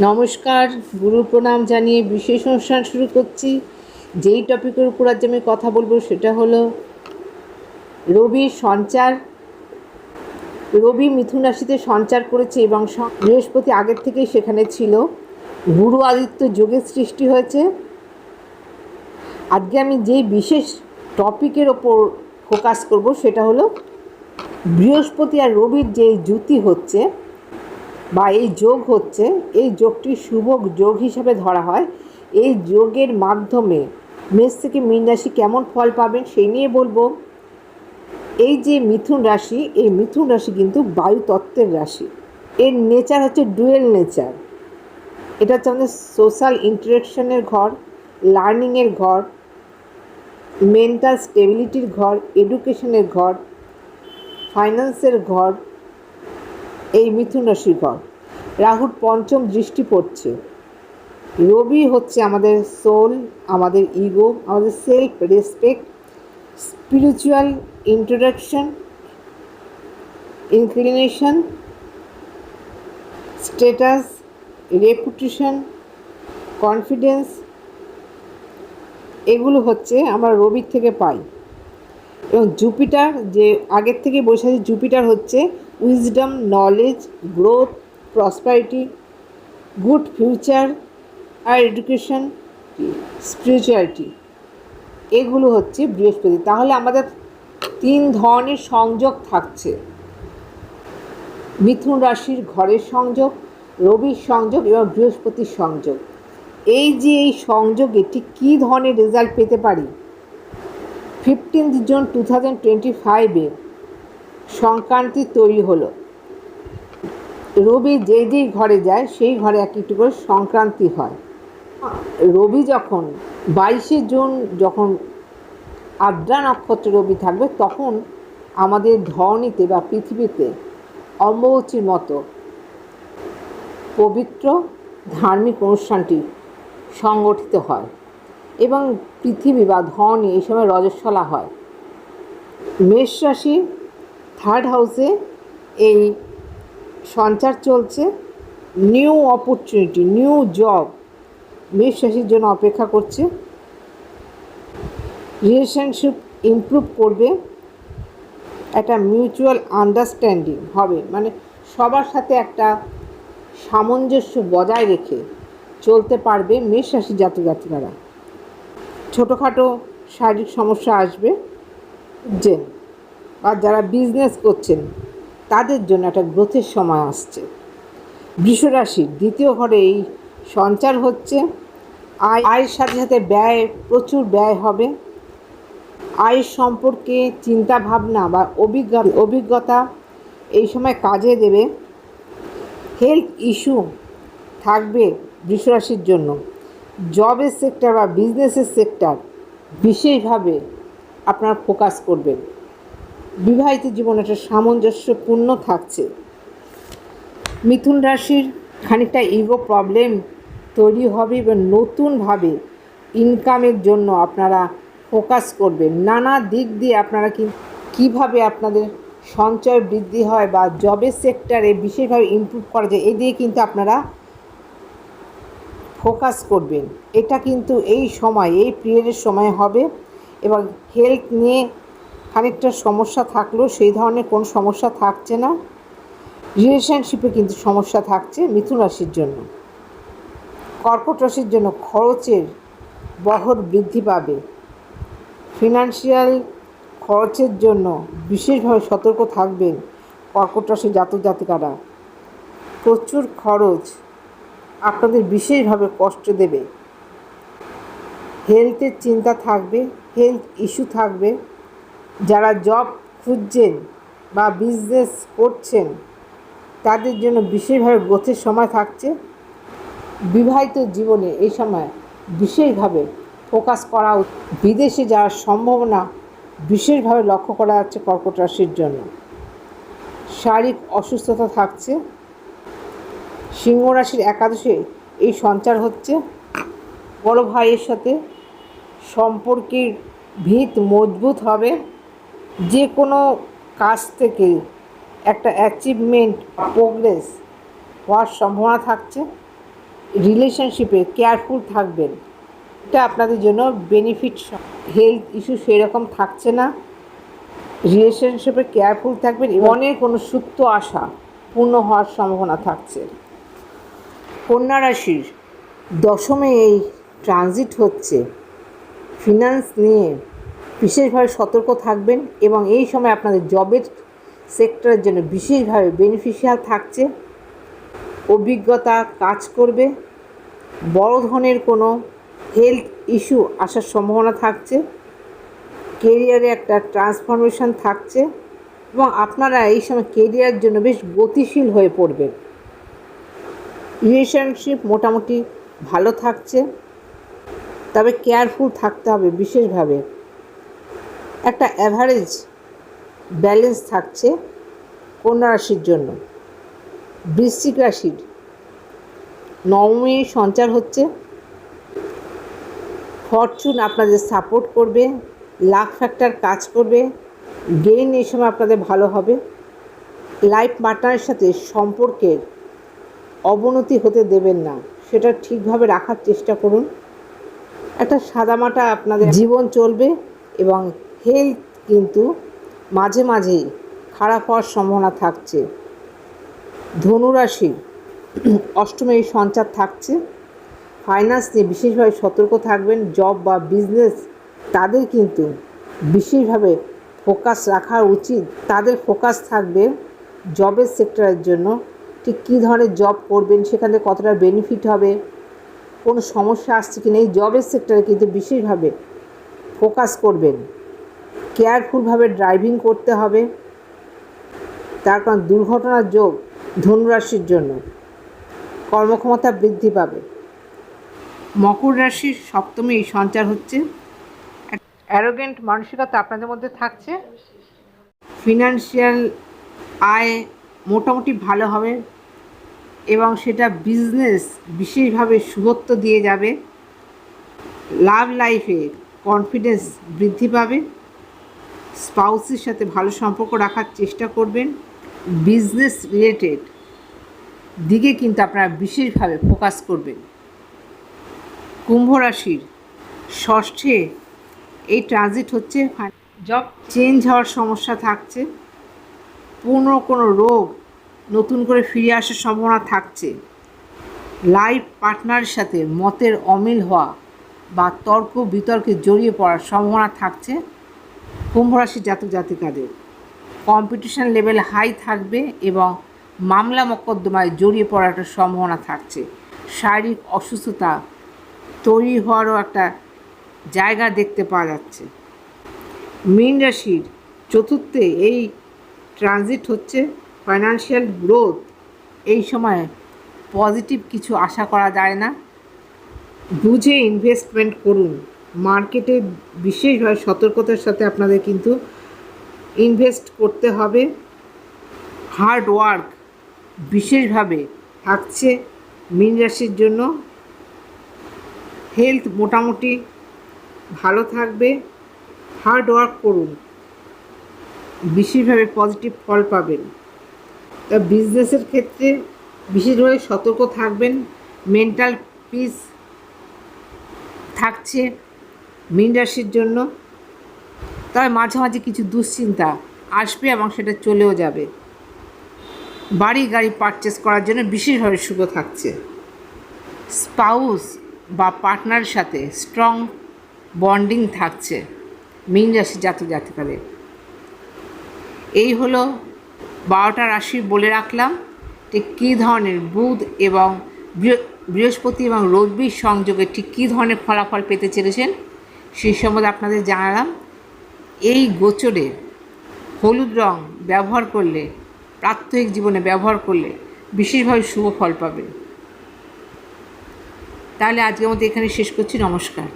নমস্কার গুরু প্রণাম জানিয়ে বিশেষ অনুষ্ঠান শুরু করছি। যেই টপিকের উপর আজ আমি কথা বলব সেটা হলো রবির সঞ্চার। রবি মিথুন রাশিতে সঞ্চার করেছে এবং বৃহস্পতি আগের থেকেই সেখানে ছিল। গুরু আদিত্য যোগের সৃষ্টি হয়েছে। আজকে আমি যেই বিশেষ টপিকের ওপর ফোকাস করব সেটা হলো বৃহস্পতি আর রবির যে জুতি হচ্ছে বা এই যোগ হচ্ছে, এই যোগটি শুভ যোগ হিসাবে ধরা হয়। এই যোগের মাধ্যমে মেষ থেকে মীন রাশি কেমন ফল পাবেন সেই নিয়ে বলব। এই যে মিথুন রাশি, এই মিথুন রাশি কিন্তু বায়ু তত্ত্বের রাশি। এর নেচার হচ্ছে ডুয়েল নেচার। এটা হচ্ছে আমাদের সোশ্যাল ইন্টারেকশনের ঘর লার্নিংয়ের ঘর, মেন্টাল স্টেবিলিটির ঘর এডুকেশনের ঘর ফাইন্যান্সের ঘর এই মিথুন রাশির ঘর রাহুর পঞ্চম দৃষ্টি পড়ছে। রবি হচ্ছে আমাদের সোল আমাদের ইগো আমাদের self respect spiritual introduction inclination status reputation confidence এগুলো হচ্ছে আমরা রবির থেকে পাই। এবং জুপিটার যে আগের থেকে বসে আছে, জুপিটার হচ্ছে wisdom knowledge growth prosperity good future আর এডুকেশন স্পিরিচুয়ালিটি এগুলো হচ্ছে বৃহস্পতি। তাহলে আমাদের তিন ধরনের সংযোগ থাকছে। মিথুন রাশির ঘরের সংযোগ, রবির সংযোগ এবং বৃহস্পতির সংযোগ। এই যে এই সংযোগে ঠিক কী ধরনের রেজাল্ট পেতে পারি? Fifteenth June two thousand twenty ফাইভে সংক্রান্তি তৈরি হলো। রবি যেই যেই ঘরে যায়, সেই ঘরে এক একটু করে সংক্রান্তি হয়। রবি যখন বাইশে জুন যখন আদ্রা নক্ষত্রে রবি থাকবে, তখন আমাদের ধরণীতে বা পৃথিবীতে অম্বুচির মতো পবিত্র ধার্মিক অনুষ্ঠানটি সংগঠিত হয় এবং পৃথিবী বা ধরনী এই সময় রজস্বলা হয়। মেষ রাশি থার্ড হাউসে এই সঞ্চার চলছে। New opportunity, new job. মেষ রাশির জন্য অপেক্ষা করছে। রিলেশনশিপ ইমপ্রুভ করবে। একটা মিউচুয়াল আন্ডারস্ট্যান্ডিং হবে। মানে সবার সাথে একটা সামঞ্জস্য বজায় রেখে চলতে পারবে মেষ রাশির জাতক জাতিকারা। ছোটোখাটো শারীরিক সমস্যা আসবে। যে আর যারা বিজনেস করছেন, তাদের জন্য একটা গ্রোথের সময় আসছে। বৃষরাশির দ্বিতীয় ঘরে এই সঞ্চার হচ্ছে। আয়, আয়ের সাথে সাথে ব্যয়, প্রচুর ব্যয় হবে। আয়ের সম্পর্কে চিন্তা ভাবনা বা অভিজ্ঞতা অভিজ্ঞতা এই সময় কাজে দেবে। হেলথ ইস্যু থাকবে বৃষরাশির জন্য। জবের সেক্টর বা বিজনেসের সেক্টর বিশেষভাবে আপনারা ফোকাস করবেন বিবাহিত জীবন একটা সামঞ্জস্যপূর্ণ থাকছে। মিথুন রাশির খানিকটা ইগো প্রবলেম তৈরি হবে এবং নতুনভাবে ইনকামের জন্য আপনারা ফোকাস করবেন। নানা দিক দিয়ে আপনারা কি, কীভাবে আপনাদের সঞ্চয় বৃদ্ধি হয় বা জবের সেক্টরে বিশেষভাবে ইমপ্রুভ করা যায় এই দিয়ে কিন্তু আপনারা ফোকাস করবেন। এটা কিন্তু এই সময়, এই পিরিয়ডের সময় হবে এবং হেলথ নিয়ে খানিকটা সমস্যা থাকলেও সেই ধরনের কোনো সমস্যা থাকছে না। রিলেশনশিপে কিন্তু সমস্যা থাকছে মিথুন রাশির জন্য। কর্কট রাশির জন্য খরচের বহর বৃদ্ধি পাবে। ফিনান্সিয়াল খরচের জন্য বিশেষভাবে সতর্ক থাকবেন কর্কট রাশির জাতক জাতিকারা। প্রচুর খরচ আপনাদের বিশেষভাবে কষ্ট দেবে। হেলথের চিন্তা থাকবে হেলথ ইস্যু থাকবে। যারা জব খুঁজছেন বা বিজনেস করছেন, তাদের জন্য বিশেষভাবে গ্রোথের সময় থাকছে। বিবাহিত জীবনে এই সময় বিশেষভাবে ফোকাস করা বিদেশে যাওয়ার সম্ভাবনা বিশেষভাবে লক্ষ্য করা যাচ্ছে কর্কট রাশির জন্য। শারীরিক অসুস্থতা থাকছে। সিংহ রাশির একাদশে এই সঞ্চার হচ্ছে। বড় ভাইয়ের সাথে সম্পর্কের ভিত মজবুত হবে। যে কোনো কাজ থেকে একটা অ্যাচিভমেন্ট প্রোগ্রেস হওয়ার সম্ভাবনা থাকছে রিলেশনশিপে কেয়ারফুল থাকবেন। এটা আপনাদের জন্য বেনিফিট হেলথ ইস্যু সেরকম থাকছে না। রিলেশনশিপে কেয়ারফুল থাকবেন মনের কোনো সুপ্ত আশা পূর্ণ হওয়ার সম্ভাবনা থাকছে। কন্যা রাশির দশমে এই ট্রানজিট হচ্ছে। ফিনান্স নিয়ে বিশেষভাবে সতর্ক থাকবেন এবং এই সময় আপনাদের জবের সেক্টরের জন্য বিশেষভাবে বেনিফিশিয়াল থাকছে। অভিজ্ঞতা কাজ করবে। বড় ধরনের কোনো হেলথ ইস্যু আসার সম্ভাবনা থাকছে। কেরিয়ারে একটা ট্রান্সফরমেশন থাকছে এবং আপনারা এই সময় কেরিয়ারের জন্য বেশ গতিশীল হয়ে পড়বেন। রিলেশনশিপ মোটামুটি ভালো থাকছে। তবে কেয়ারফুল থাকতে হবে বিশেষভাবে। একটা অ্যাভারেজ ব্যালেন্স থাকছে কন্যা রাশির জন্য? বৃশ্চিক রাশির। নবমী সঞ্চার হচ্ছে। ফরচুন আপনাদের সাপোর্ট করবে লাক ফ্যাক্টর কাজ করবে গেইন এই সময় আপনাদের ভালো হবে। লাইফ পার্টনারের সাথে সম্পর্কের অবনতি হতে দেবেন না, সেটা ঠিকভাবে রাখার চেষ্টা করুন। একটা সাদামাটা আপনাদের জীবন চলবে এবং হেলথ কিন্তু মাঝে মাঝেই খারাপ হওয়ার সম্ভাবনা থাকছে। ধনুরাশি অষ্টমে সঞ্চার থাকছে। ফাইন্যান্স নিয়ে বিশেষভাবে সতর্ক থাকবেন। জব বা বিজনেস তাদের কিন্তু বিশেষভাবে ফোকাস রাখা উচিত। তাদের ফোকাস থাকবে জবের সেক্টরের জন্য। ঠিক কী ধরনের জব করবেন, সেখানে কতটা বেনিফিট হবে, কোনো সমস্যা আসছে কি না এই জবের সেক্টরে কিন্তু বিশেষভাবে ফোকাস করবেন। কেয়ারফুলভাবে ড্রাইভিং করতে হবে। তার কারণ দুর্ঘটনার যোগ ধনুরাশির জন্য। কর্মক্ষমতা বৃদ্ধি পাবে। মকর রাশির সপ্তমী এই সঞ্চার হচ্ছে। অ্যারোগেন্ট মানসিকতা আপনাদের মধ্যে থাকছে। ফিনান্সিয়াল আয় মোটামুটি ভালো হবে এবং সেটা বিজনেস বিশেষভাবে শুভত্ব দিয়ে যাবে। লাভ লাইফে কনফিডেন্স বৃদ্ধি পাবে। স্পাউসের সাথে ভালো সম্পর্ক রাখার চেষ্টা করবেন। বিজনেস রিলেটেড দিকে কিন্তু আপনারা বিশেষভাবে ফোকাস করবেন। কুম্ভ রাশির ষষ্ঠে এই ট্রানজিট হচ্ছে জব চেঞ্জ হওয়ার সমস্যা থাকছে। পুনঃ কোনো রোগ নতুন করে ফিরে আসার সম্ভাবনা থাকছে। লাইফ পার্টনারের সাথে মতের অমিল হওয়া বা তর্ক বিতর্কে জড়িয়ে পড়ার সম্ভাবনা থাকছে। কুম্ভ রাশির জাতক জাতিকাদের। কম্পিটিশন লেভেল হাই থাকবে এবং মামলা মোকদ্দমায় জড়িয়ে পড়ার একটা সম্ভাবনা থাকছে। শারীরিক অসুস্থতা তৈরি হওয়ারও একটা জায়গা দেখতে পাওয়া যাচ্ছে। মীন রাশির চতুর্থে এই ট্রানজিট হচ্ছে ফাইন্যান্সিয়াল গ্রোথ এই সময় পজিটিভ কিছু আশা করা যায় না। বুঝে ইনভেস্টমেন্ট করুন। মার্কেটে বিশেষভাবে সতর্কতার সাথে আপনাদের কিন্তু ইনভেস্ট করতে হবে। হার্ড ওয়ার্ক বিশেষভাবে থাকছে মীন রাশির জন্য। হেলথ মোটামুটি ভালো থাকবে। হার্ড ওয়ার্ক করুন। বিশেষভাবে পজিটিভ ফল পাবেন। তা বিজনেসের ক্ষেত্রে বিশেষভাবে সতর্ক থাকবেন। মেন্টাল পিস থাকছে। মীন রাশির জন্য তবে মাঝে মাঝে কিছু দুশ্চিন্তা আসবে এবং সেটা চলেও যাবে। বাড়ি গাড়ি পারচেস করার জন্য বিশেষভাবে শুভ থাকছে। স্পাউস বা পার্টনারের সাথে স্ট্রং বন্ডিং থাকছে মীন রাশি জাতক জাতিকাদের। এই হলো বারোটা রাশি বলে রাখলাম ঠিক কী ধরনের বুধ এবং বৃহস্পতি এবং রবির সংযোগে ঠিক কী ধরনের ফলাফল পেতে চলেছেন সেই সম্বন্ধে আপনাদের জানালাম। এই গোচরে হলুদ রং ব্যবহার করলে, প্রাত্যহিক জীবনে ব্যবহার করলে বিশেষভাবে শুভ ফল পাবে তাহলে আজকের মতো এখানে শেষ করছি। নমস্কার।